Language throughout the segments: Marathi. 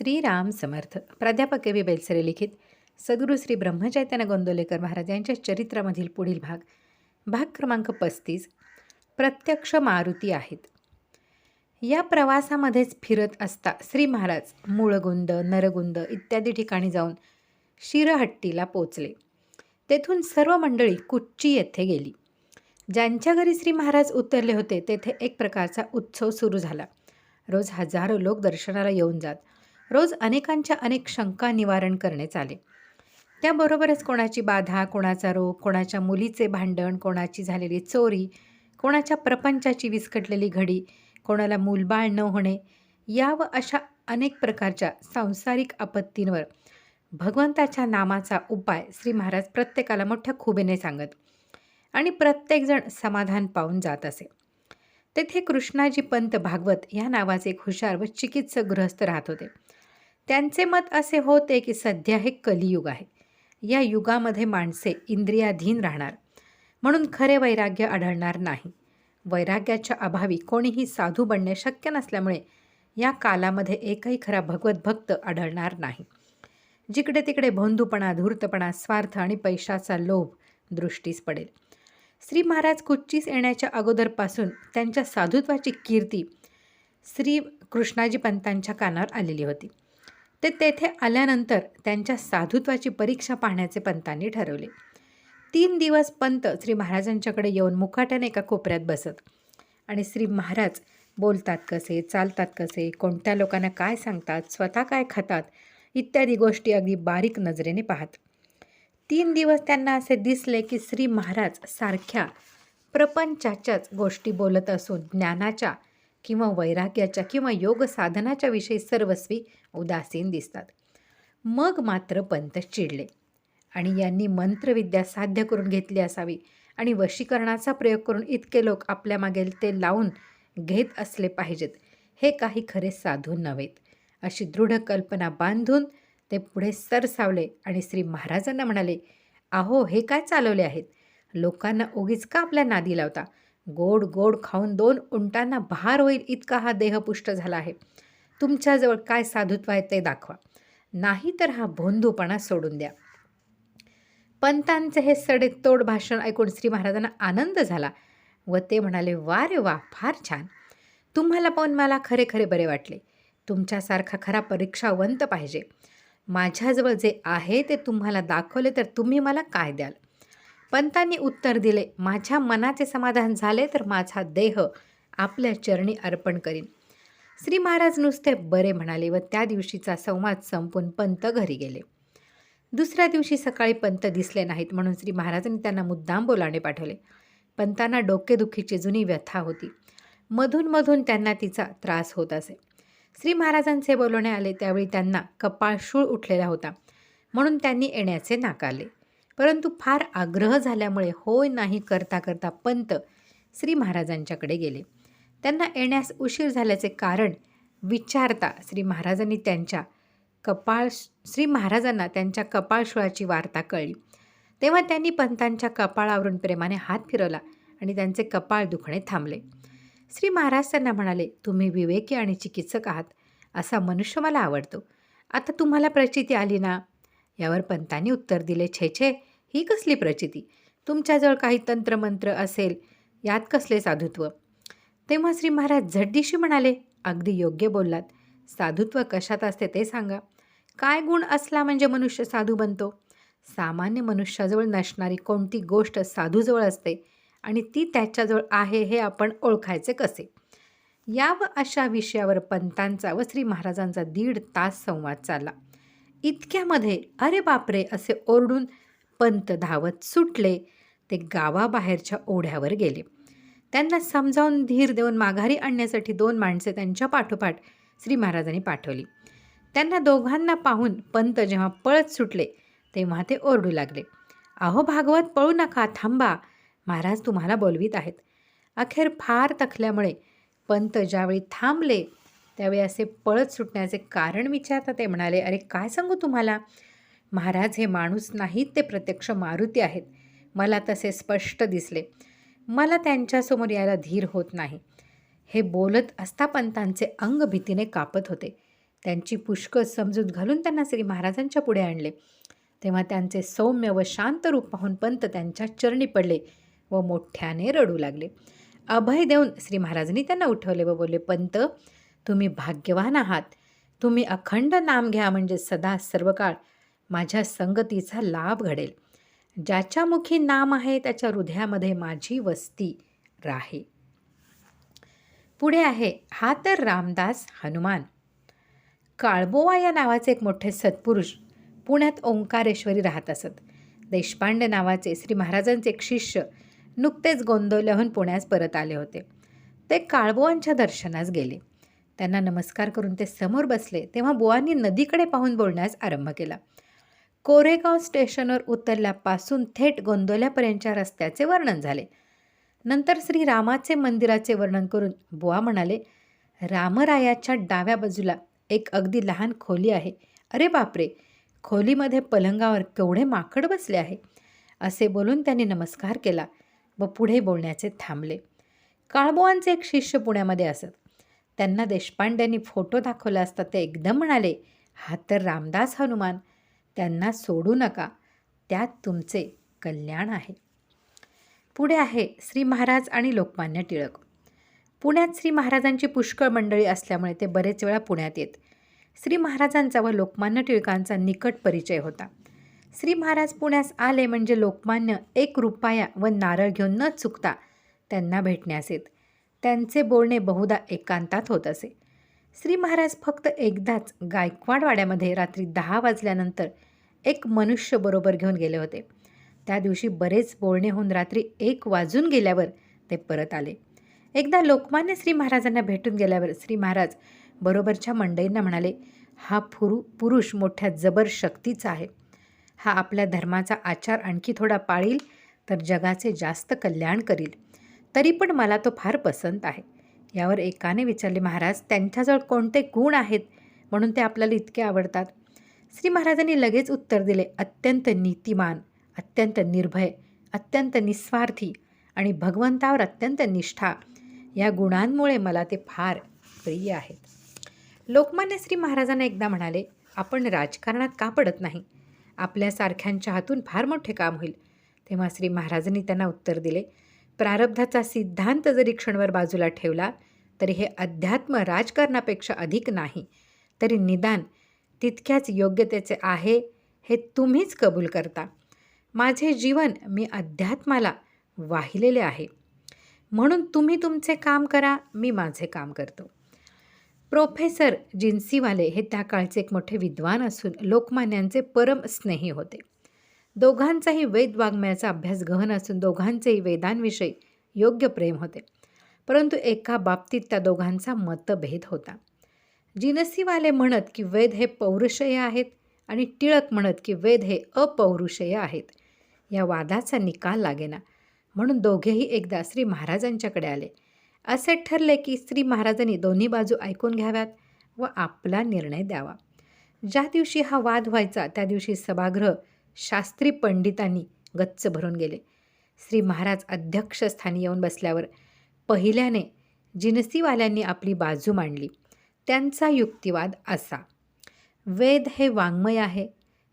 श्रीराम समर्थ. प्राध्यापक के व्ही बेलसरे लिखित. सद्गुरू श्री ब्रह्मचैतन्य गोंदोलेकर महाराज यांच्या चरित्रामधील पुढील भाग. भाग क्रमांक पस्तीस. प्रत्यक्ष मारुती आहेत. या प्रवासामध्येच फिरत असता श्री महाराज मूळगुंद नरगुंद इत्यादी ठिकाणी जाऊन शिरहट्टीला पोचले. तेथून सर्व मंडळी कुच्ची येथे गेली. ज्यांच्या घरी श्री महाराज उतरले होते तेथे एक प्रकारचा उत्सव सुरू झाला. रोज हजारो लोक दर्शनाला येऊन जात रोज अनेकांच्या अनेक शंका निवारण करण्यात आले. त्याबरोबरच कोणाची बाधा कोणाचा रोग कोणाच्या मुलीचे भांडण कोणाची झालेली चोरी कोणाच्या प्रपंचाची विस्कटलेली घडी कोणाला मूलबाळ न होणे या व अशा अनेक प्रकारच्या सांसारिक आपत्तींवर भगवंताच्या नामाचा उपाय श्री महाराज प्रत्येकाला मोठ्या खुबेने सांगत आणि प्रत्येकजण समाधान पाहून जात असे. तेथे कृष्णाजी पंत भागवत या नावाचे एक हुशार व चिकित्सक गृहस्थ राहत होते. त्यांचे मत असे होते की सध्या हे कलियुग आहे. या युगामध्ये माणसे इंद्रियाधीन राहणार. म्हणून खरे वैराग्य आढळणार नाही. वैराग्याच्या अभावी कोणीही साधू बनणे शक्य नसल्यामुळे या कालामध्ये एकही खरा भगवत भक्त आढळणार नाही. जिकडे तिकडे भोंदूपणा धूर्तपणा स्वार्थ आणि पैशाचा लोभ दृष्टीस पडेल. श्री महाराज कुच्चीस येण्याच्या अगोदरपासून त्यांच्या साधुत्वाची कीर्ती श्री कृष्णाजी पंतांच्या कानावर आलेली होती. ते तेथे आल्यानंतर त्यांच्या साधुत्वाची परीक्षा पाहण्याचे पंतांनी ठरवले. तीन दिवस पंत श्री महाराजांच्याकडे येऊन मुकाट्याने एका कोपऱ्यात बसत. आणि श्री महाराज बोलतात कसे चालतात कसे कोणत्या लोकांना काय सांगतात स्वतः काय खातात इत्यादी गोष्टी अगदी बारीक नजरेने पाहत. तीन दिवस त्यांना असे दिसले की श्री महाराज सारख्या प्रपंचाच्याच गोष्टी बोलत असून ज्ञानाच्या किंवा वैराग्याच्या किंवा योग साधनाच्या विषयी सर्वस्वी उदासीन दिसतात. मग मात्र पंत चिडले आणि यांनी मंत्रविद्या साध्य करून घेतली असावी आणि वशीकरणाचा प्रयोग करून इतके लोक आपल्या मागेल ते लावून घेत असले पाहिजेत. हे काही खरे साधू नव्हेत. अशी दृढ कल्पना बांधून ते पुढे सरसावले आणि श्री महाराजांना म्हणाले अहो हे काय चालवले आहेत? लोकांना उगीच का आपल्या नादी लावता? गोड गोड खाऊन दोन उंटांना भार होईल इतका हा देहपुष्ट झाला आहे. तुमच्याजवळ काय साधुत्व आहे ते दाखवा. नाही तर हा भोंदूपणा सोडून द्या. पंतांचे हे सडेतोड भाषण ऐकून श्री महाराजांना आनंद झाला व ते म्हणाले वा रे वा फार छान. तुम्हाला पाहून मला खरे खरे बरे वाटले. तुमच्यासारखा खरा परीक्षावंत पाहिजे. माझ्याजवळ जे आहे ते तुम्हाला दाखवले तर तुम्ही मला काय द्याल? पंतांनी उत्तर दिले माझ्या मनाचे समाधान झाले तर माझा देह आपल्या चरणी अर्पण करीन. श्री महाराज नुसते बरे म्हणाले व त्या दिवशीचा संवाद संपून पंत घरी गेले. दुसऱ्या दिवशी सकाळी पंत दिसले नाहीत म्हणून श्री महाराजांनी त्यांना मुद्दाम बोलाणे पाठवले. पंतांना डोकेदुखीची जुनी व्यथा होती. मधून मधून त्यांना तिचा त्रास होत असे. श्री महाराजांचे बोलवणे आले त्यावेळी त्यांना कपाळ शूळ उठलेला होता म्हणून त्यांनी येण्याचे नाकारले. परंतु फार आग्रह झाल्यामुळे होय नाही करता करता पंत श्री महाराजांच्याकडे गेले. त्यांना येण्यास उशीर झाल्याचे कारण विचारता श्री महाराजांनी त्यांच्या कपाळ श्री महाराजांना त्यांच्या कपाळशुळाची वार्ता कळली. तेव्हा त्यांनी पंतांच्या कपाळावरून प्रेमाने हात फिरवला आणि त्यांचे कपाळ दुखणे थांबले. श्री महाराज त्यांना म्हणाले तुम्ही विवेकी आणि चिकित्सक आहात असा मनुष्य मला आवडतो. आता तुम्हाला प्रचिती आली ना? यावर पंतांनी उत्तर दिले छे छे ही कसली प्रचिती? तुमच्याजवळ काही तंत्रमंत्र असेल यात कसले साधुत्व? तेव्हा श्री महाराज झड्डीशी म्हणाले अगदी योग्य बोललात. साधुत्व कशात असते ते सांगा. काय गुण असला म्हणजे मनुष्य साधू बनतो? सामान्य मनुष्याजवळ नसणारी कोणती गोष्ट साधूजवळ असते? आणि ती त्याच्याजवळ आहे हे आपण ओळखायचे कसे? या व अशा विषयावर पंतांचा व श्री महाराजांचा दीड तास संवाद चालला. इतक्यामध्ये अरे बापरे असे ओरडून पंत धावत सुटले. ते गावाबाहेरच्या ओढ्यावर गेले. त्यांना समजावून धीर देऊन माघारी आणण्यासाठी दोन माणसे त्यांच्या पाठोपाठ श्री महाराजांनी पाठवली. त्यांना दोघांना पाहून पंत जेव्हा पळत सुटले तेव्हा ते ओरडू लागले. अहो भागवत पळू नका थांबा. महाराज तुम्हाला बोलवीत आहेत. अखेर फार तखल्यामुळे पंत ज्यावेळी थांबले त्यावेळी असे पळत सुटण्याचे कारण विचारता ते म्हणाले अरे काय सांगू तुम्हाला? महाराज हे माणूस नाहीत ते प्रत्यक्ष मारुती आहेत. मला तसे स्पष्ट दिसले. मला त्यांच्यासमोर यायला धीर होत नाही. हे बोलत असता पंतांचे अंग भीतीने कापत होते. त्यांची पुष्कळ समजूत घालून त्यांना श्री महाराजांच्या पुढे आणले. तेव्हा त्यांचे सौम्य व शांत रूप पाहून पंत त्यांच्या चरणी पडले व मोठ्याने रडू लागले. अभय देऊन श्री महाराजांनी त्यांना उठवले व बोलले पंत तुम्ही भाग्यवान आहात. तुम्ही अखंड नाम घ्या म्हणजे सदा सर्वकाळ माझ्या संगतीचा लाभ घडेल. ज्याच्या मुखी नाम आहे त्याच्या हृदयामध्ये माझी वस्ती राहे. पुढे आहे हा तर रामदास हनुमान. काळबोवा या नावाचे एक मोठे सत्पुरुष पुण्यात ओंकारेश्वरी राहत असत. देशपांडे नावाचे श्री महाराजांचे एक शिष्य नुकतेच गोंदवल्याहून पुण्यास परत आले होते. ते काळबोवांच्या दर्शनास गेले. त्यांना नमस्कार करून ते समोर बसले तेव्हा बुवांनी नदीकडे पाहून बोलण्यास आरंभ केला. कोरेगाव स्टेशनवर उतरल्यापासून थेट गोंदवल्यापर्यंतच्या रस्त्याचे वर्णन झाले. नंतर श्री रामाचे मंदिराचे वर्णन करून बुवा म्हणाले रामरायाच्या डाव्या बाजूला एक अगदी लहान खोली आहे. अरे बापरे! खोलीमध्ये पलंगावर केवढे माकड बसले आहे. असे बोलून त्यांनी नमस्कार केला व पुढे बोलण्याचे थांबले. काळबुवांचे एक शिष्य पुण्यामध्ये असत. त्यांना देशपांड्यांनी फोटो दाखवला असता ते एकदम म्हणाले हा तर रामदास हनुमान. त्यांना सोडू नका. त्यात तुमचे कल्याण आहे. पुढे आहे श्री महाराज आणि लोकमान्य टिळक. पुण्यात श्री महाराजांची पुष्कळ मंडळी असल्यामुळे ते बरेच वेळा पुण्यात येत. श्री महाराजांचा व लोकमान्य टिळकांचा निकट परिचय होता. श्री महाराज पुण्यास आले म्हणजे लोकमान्य एक रुपया व नारळ घेऊन न चुकता त्यांना भेटण्यास येत. त्यांचे बोलणे बहुधा एकांतात होत असे. श्री महाराज फक्त एकदाच गायकवाडवाड्यामध्ये रात्री दहा वाजल्यानंतर एक मनुष्य बरोबर घेऊन गेले होते. त्या दिवशी बरेच बोलणे होऊन रात्री एक वाजून गेल्यावर ते परत आले. एकदा लोकमान्य श्री महाराजांना भेटून गेल्यावर श्री महाराज बरोबरच्या मंडईंना म्हणाले हा पुरु पुरुष मोठ्या जबर शक्तीचा आहे. हा आपल्या धर्माचा आचार आणखी थोडा पाळील तर जगाचे जास्त कल्याण करील. तरी पण मला तो फार पसंत आहे. यावर एकाने विचारले महाराज त्यांच्याजवळ कोणते गुण आहेत म्हणून ते आपल्याला इतके आवडतात. श्री महाराजांनी लगेच उत्तर दिले अत्यंत नीतिमान अत्यंत निर्भय अत्यंत निस्वार्थी आणि भगवंतावर अत्यंत निष्ठा. या गुणांमुळे मला ते फार प्रिय आहेत. लोकमान्य श्री महाराजांना एकदा म्हणाले आपण राजकारणात का पडत नाही? आपल्यासारख्यांच्या हातून फार मोठे काम होईल. तेव्हा श्री महाराजांनी त्यांना उत्तर दिले प्रारब्धाचा सिद्धांत जरी क्षणभर बाजूला ठेवला तरी हे अध्यात्म राजकारणापेक्षा अधिक नाही. तरी निदान तितक्याच योग्यतेचे आहे हे तुम्हीच कबूल करता. माझे जीवन मी अध्यात्माला वाहिलेले आहे. म्हणून तुम्ही तुमचे काम करा मी माझे काम करतो. प्रोफेसर जिन्सीवाले हे त्या काळचे एक मोठे विद्वान असून लोकमान्यांचे परम स्नेही होते. दोघांचाही वेद वाङ्मयाचा अभ्यास गहन असून दोघांचेही वेदांविषयी योग्य प्रेम होते. परंतु एका बाबतीत त्या दोघांचा मतभेद होता. जिनसीवाले म्हणत की वेद हे पौरुषय आहेत आणि टिळक म्हणत की वेद हे अपौरुषय आहेत या वादाचा निकाल लागेना. म्हणून दोघेही एकदा श्री महाराजांच्याकडे आले. असे ठरले की श्री महाराजांनी दोन्ही बाजू ऐकून घ्याव्यात व आपला निर्णय द्यावा. ज्या दिवशी हा वाद व्हायचा त्या दिवशी सभागृह शास्त्री पंडितांनी गच्च भरून गेले. श्री महाराज अध्यक्षस्थानी येऊन बसल्यावर पहिल्याने जिनसीवाल्यांनी आपली बाजू मांडली. त्यांचा युक्तिवाद असा वेद हे वाङ्मय आहे.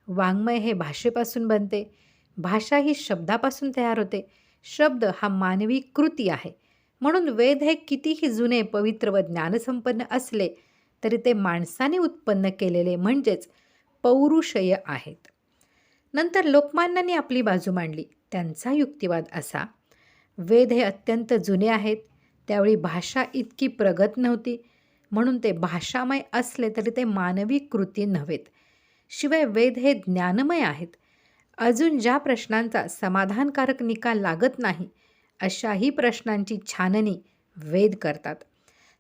वाङ्मय हे भाषेपासून बनते. भाषा ही शब्दापासून तयार होते. शब्द हा मानवी कृती आहे. म्हणून वेद हे कितीही जुने पवित्र व ज्ञानसंपन्न असले तरी ते माणसाने उत्पन्न केलेले म्हणजेच पौरुषय आहेत. नंतर लोकमान्यांनी आपली बाजू मांडली. त्यांचा युक्तिवाद असा वेद हे अत्यंत जुने आहेत. त्यावेळी भाषा इतकी प्रगत नव्हती. म्हणून ते भाषामय असले तरी ते मानवी कृती नव्हेत. शिवाय वेद हे ज्ञानमय आहेत. अजून ज्या प्रश्नांचा समाधानकारक निकाल लागत नाही अशाही प्रश्नांची छाननी वेद करतात.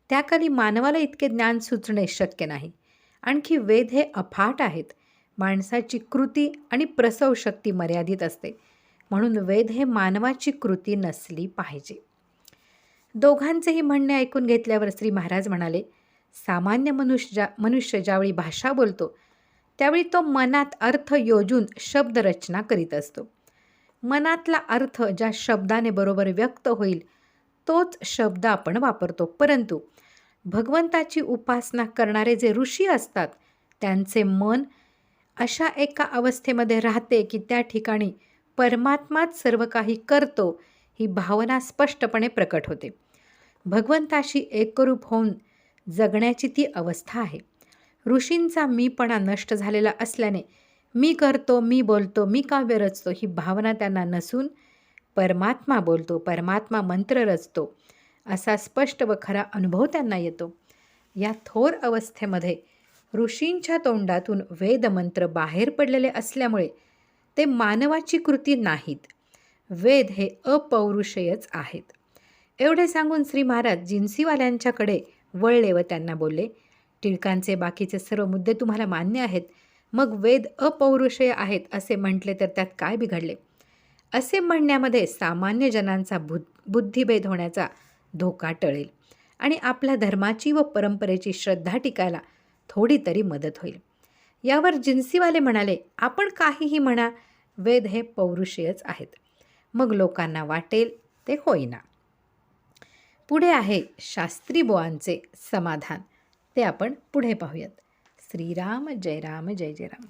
त्याखाली मानवाला इतके ज्ञान सुचणे शक्य नाही. आणखी वेद हे अफाट आहेत. माणसाची कृती आणि प्रसव शक्ती मर्यादित असते. म्हणून वेद हे मानवाची कृती नसली पाहिजे. दोघांचेही म्हणणे ऐकून घेतल्यावर श्री महाराज म्हणाले सामान्य मनुष्य ज्या मनुष्य ज्यावेळी भाषा बोलतो त्यावेळी तो मनात अर्थ योजून शब्दरचना करीत असतो. मनातला अर्थ ज्या शब्दाने बरोबर व्यक्त होईल तोच शब्द आपण वापरतो. परंतु भगवंताची उपासना करणारे जे ऋषी असतात त्यांचे मन अशा एका अवस्थेमध्ये राहते की त्या ठिकाणी परमात्माच सर्व काही करतो ही भावना स्पष्टपणे प्रकट होते. भगवंताशी एकरूप होऊन जगण्याची ती अवस्था आहे. ऋषींचा मीपणा नष्ट झालेला असल्याने मी करतो मी बोलतो मी काव्य रचतो ही भावना त्यांना नसून परमात्मा बोलतो परमात्मा मंत्र रचतो असा स्पष्ट व खरा अनुभव त्यांना येतो. या थोर अवस्थेमध्ये ऋषींच्या तोंडातून वेदमंत्र बाहेर पडलेले असल्यामुळे ते मानवाची कृती नाहीत. वेद हे अपौरुषयच आहेत. एवढे सांगून श्री महाराज जिन्सीवाल्यांच्याकडे वळले व त्यांना बोलले टिळकांचे बाकीचे सर्व मुद्दे तुम्हाला मान्य आहेत. मग वेद अपौरुषय आहेत असे म्हटले तर त्यात काय बिघडले असे म्हणण्यामध्ये सामान्य जनांचा बुद्ध बुद्धिभेद होण्याचा धोका टळेल आणि आपल्या धर्माची व परंपरेची श्रद्धा टिकायला थोडी तरी मदत होईल. यावर जिन्सीवाले म्हणाले आपण काहीही म्हणा वेद हे पौरुषीयच आहेत. मग लोकांना वाटेल ते होईना. पुढे आहे शास्त्री बुवांचे समाधान. ते आपण पुढे पाहूयात. श्रीराम जय राम जय जय राम.